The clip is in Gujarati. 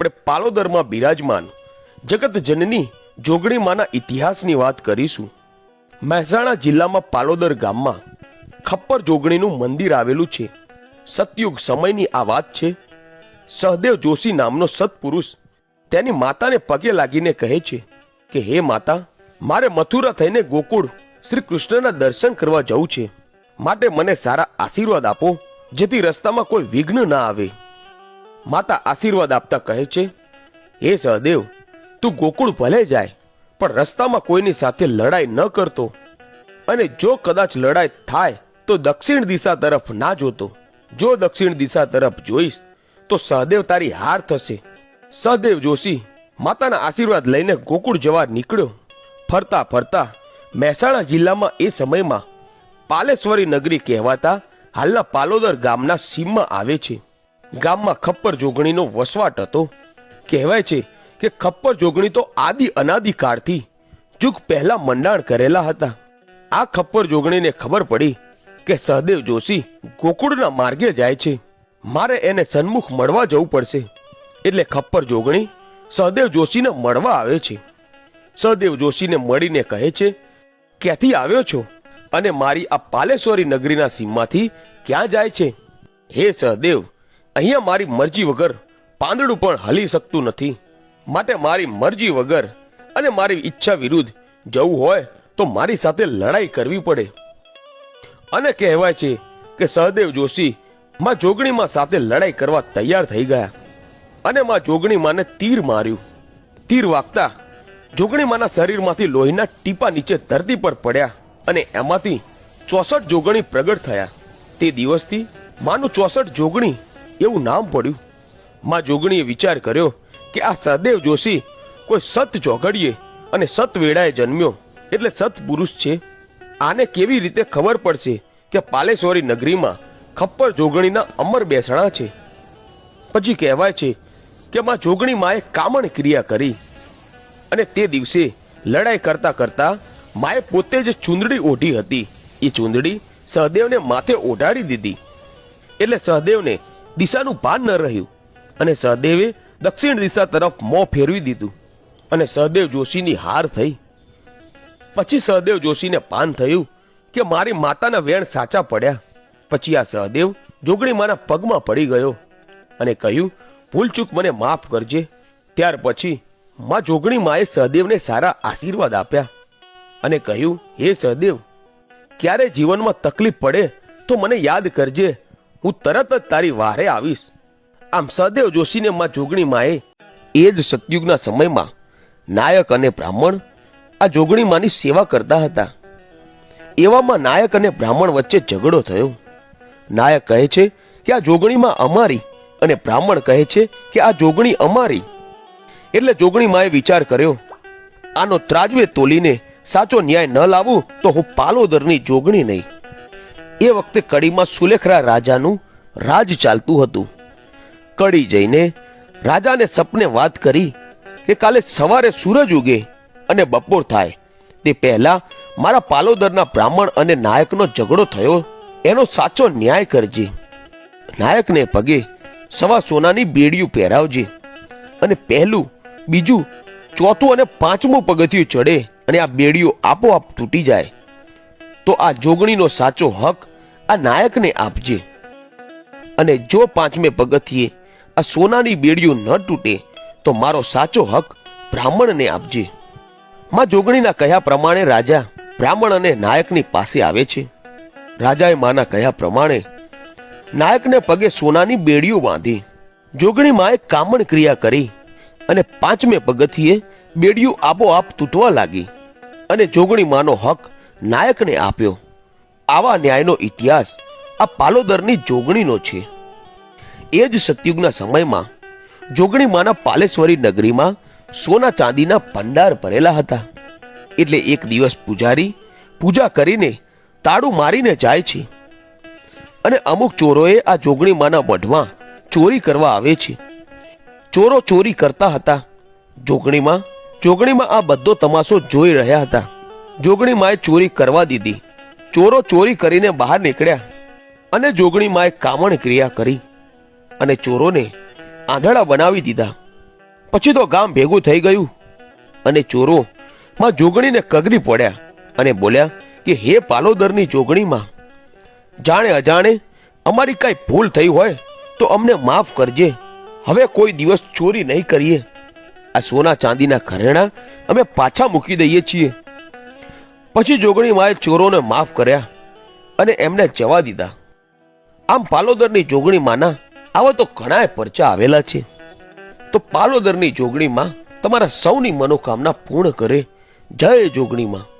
આપણે પાલોદરમાં બિરાજમાન જગત જનની જોગણીમાના ઇતિહાસની વાત કરીશું. મહેસાણા જિલ્લામાં પાલોદર ગામમાં ખપ્પર જોગણીનું મંદિર આવેલું છે. સતયુગ સમયની આ વાત છે. સહદેવ જોશી નામનો સત્પુરુષ તેની માતાને પગે લાગીને કહે છે કે, હે માતા, મારે મથુરા થઈને ગોકુળ શ્રી કૃષ્ણના દર્શન કરવા જવું છે. માટે મને સારા આશીર્વાદ આપો, જેથી રસ્તામાં કોઈ વિઘ્ન ના આવે. માતા આશીર્વાદ આપતા કહે છે, હે સહદેવ, તું ગોકુળ ભલે જાય, પણ રસ્તામાં કોઈની સાથે લડાઈ ન કરતો. અને જો કદાચ લડાઈ થાય, તો દક્ષિણ દિશા તરફ ના જોતો. જો દક્ષિણ દિશા તરફ જોઈશ, તો સહદેવ તારી હાર થશે. સહદેવ જોશી માતાના આશીર્વાદ લઈને ગોકુળ જવા નીકળ્યો. ફરતા ફરતા મહેસાણા જિલ્લામાં એ સમયમાં પાલેશ્વરી નગરી કહેવાતા હાલના પાલોદર ગામના સીમમાં આવે છે. ગામમાં ખપ્પર જોગણીનો વસવાટ હતો. કહેવાય છે કે ખપ્પર જોગણી તો આદિ અનાદિ કાળથી જુગ પહેલા મંડાણ કરેલા હતા. આ ખપ્પર જોગણીને ખબર પડી કે સહદેવ જોશી ગોકુળના માર્ગે જાય છે. મારે એને સન્મુખ મળવા જવું પડશે. એટલે ખપ્પર જોગણી સહદેવ જોશીને મળવા આવે છે. સહદેવ જોશીને મળીને કહે છે, ક્યાંથી આવ્યો છો? અને મારી આ પાલેશ્વરી નગરીના સીમમાંથી ક્યાં જાય છે? હે સહદેવ અહીંયા મારી મરજી વગર પાંદડું પણ હલી શકતું નથી. માટે મારી મરજી વગર અને મારી ઈચ્છા વિરુદ્ધ જવું હોય તો મારી સાથે લડાઈ કરવી પડે. અને કહેવાય છે કે સહદેવ જોશી માં જોગણીમાં સાથે લડાઈ કરવા તૈયાર થઈ ગયા અને માં જોગણીમાને તીર માર્યું. તીર વાગતા જોગણીમાના શરીરમાંથી લોહીના ટીપા નીચે ધરતી પર પડ્યા અને એમાંથી ચોસઠ જોગણી પ્રગટ થયા. તે દિવસથી માનું ચોસઠ જોગણી એવું નામ પડ્યું. માં જોગણીએ વિચાર કર્યો કે આ સહદેવ જોશી કોઈ સત ચોઘડીએ અને સત વેળાએ જન્મ્યો. એટલે સત પુરુષ છે. આને કેવી રીતે ખબર પડશે કે પાલેશ્વરી નગરીમાં ખપ્પર જોગણીના અમર બેસણા છે? પછી કહેવાય છે કે માં જોગણી માએ કામણ ક્રિયા કરી અને તે દિવસે લડાઈ કરતા કરતા માએ પોતે જ ચૂંદડી ઓઢી હતી. એ ચૂંદડી સહદેવને માથે ઓઢાડી દીધી. એટલે સહદેવને દિશાનું ભાન ન રહ્યું. અને સહદેવે દક્ષિણ દિશા તરફ મોં ફેરવી દીધું. અને સહદેવ જોશીની હાર થઈ. પછી સહદેવ જોશીને પાન થયું કે મારી માતાના વેણ સાચા પડ્યા. પછી આ સહદેવ જોગણીમાના પગમાં પડી ગયો અને કહ્યું, ભૂલચૂક મને માફ કરજે. ત્યાર પછી માં જોગણી માએ સહદેવને સારા આશીર્વાદ આપ્યા અને કહ્યું, હે સહદેવ, ક્યારે જીવનમાં તકલીફ પડે તો મને યાદ કરજે. હું તરત જ તારી વારે આવીશ. આમ સહદેવ જોશીને માં જોગણી માએ એ જ સતયુગના સમયમાં નાયક અને બ્રાહ્મણ આ જોગણી માની સેવા કરતા હતા. એવામાં નાયક અને બ્રાહ્મણ વચ્ચે ઝઘડો થયો. નાયક કહે છે કે આ જોગણીમાં અમારી અને બ્રાહ્મણ કહે છે કે આ જોગણી અમારી. એટલે જોગણી માએ વિચાર કર્યો, આનો ત્રાજવે તોલીને સાચો ન્યાય ન લાવું તો હું પાલોદરની જોગણી નહીં. એ વખતે કડીમાં સુલેખરા રાજાનું રાજ ચાલતું હતું. કડી જઈને રાજાને સપને વાત કરી કે કાલે સવારે સૂરજ ઉગે અને બપોર થાય. તે પહેલા મારા પાલોદરના બ્રાહ્મણ અને નાયકનો ઝઘડો થયો, એનો સાચો ન્યાય કરજે. નાયકને પગે સવા સોનાની બેડિયું પહેરાવજે અને પહેલું, બીજું, ચોથું અને પાંચમું પગથિયું ચડે અને આ બેડિયું આપોઆપ તૂટી જાય. તો આ જોગણીનો સાચો હક આ નાયકને આપજે. અને જો પાંચમે પગથિયે આ સોનાની બેડીઓ ન તૂટે, તો મારો સાચો હક બ્રાહ્મણને આપજે. માં જોગણીના કહ્યા પ્રમાણે રાજા બ્રાહ્મણ અને નાયકની પાસે આવે છે. રાજાએ માના કહ્યા પ્રમાણે નાયકને પગે સોનાની બેડીઓ બાંધી. જોગણી માએ કામણ ક્રિયા કરી અને પાંચમે પગથિયે બેડીઓ આપોઆપ તૂટવા લાગી. અને જોગણી માનો હક નાયકને આપ્યો. આવા ન્યાયનો ઇતિહાસ આ પાલોદરની જોગણીનો છે. એ જ સતયુગના સમયમાં જોગણી માના પાલેશ્વરી નગરીમાં સોના ચાંદીના ભંડાર ભરેલા હતા. એટલે એક દિવસ પૂજારી પૂજા કરીને તાળું મારીને જાય છે. અને અમુક ચોરોએ આ જોગણીમાના મઢમાં ચોરી કરવા આવે છે. ચોરો ચોરી કરતા હતા. જોગણીમાં જોગણીમાં આ બધો તમાશો જોઈ રહ્યા હતા. જોગણી માએ ચોરી કરવા દીધી. ચોરો ચોરી કરીને બહાર નીકળ્યા અને જોગણી માએ કામણ ક્રિયા કરી અને ચોરોને આંધળા બનાવી દીધા. પછી તો ગામ ભેગું થઈ ગયું અને ચોરો માં જોગણીને કગરી પડ્યા અને બોલ્યા કે, હે પાલોદરની જોગણીમાં, જાણે અજાણે અમારી કઈ ભૂલ થઈ હોય તો અમને માફ કરજે. હવે કોઈ દિવસ ચોરી નહીં કરીએ. આ સોના ચાંદીના ઘરેણા અમે પાછા મૂકી દઈએ છીએ. પછી જોગણી માએ ચોરોને માફ કર્યા અને એમને જવા દીધા. આમ પાલોદરની જોગણી માના આવા તો ઘણાય પરચા આવેલા છે. તો પાલોદરની જોગણીમાં તમારા સૌની મનોકામના પૂર્ણ કરે. જય જોગણીમાં.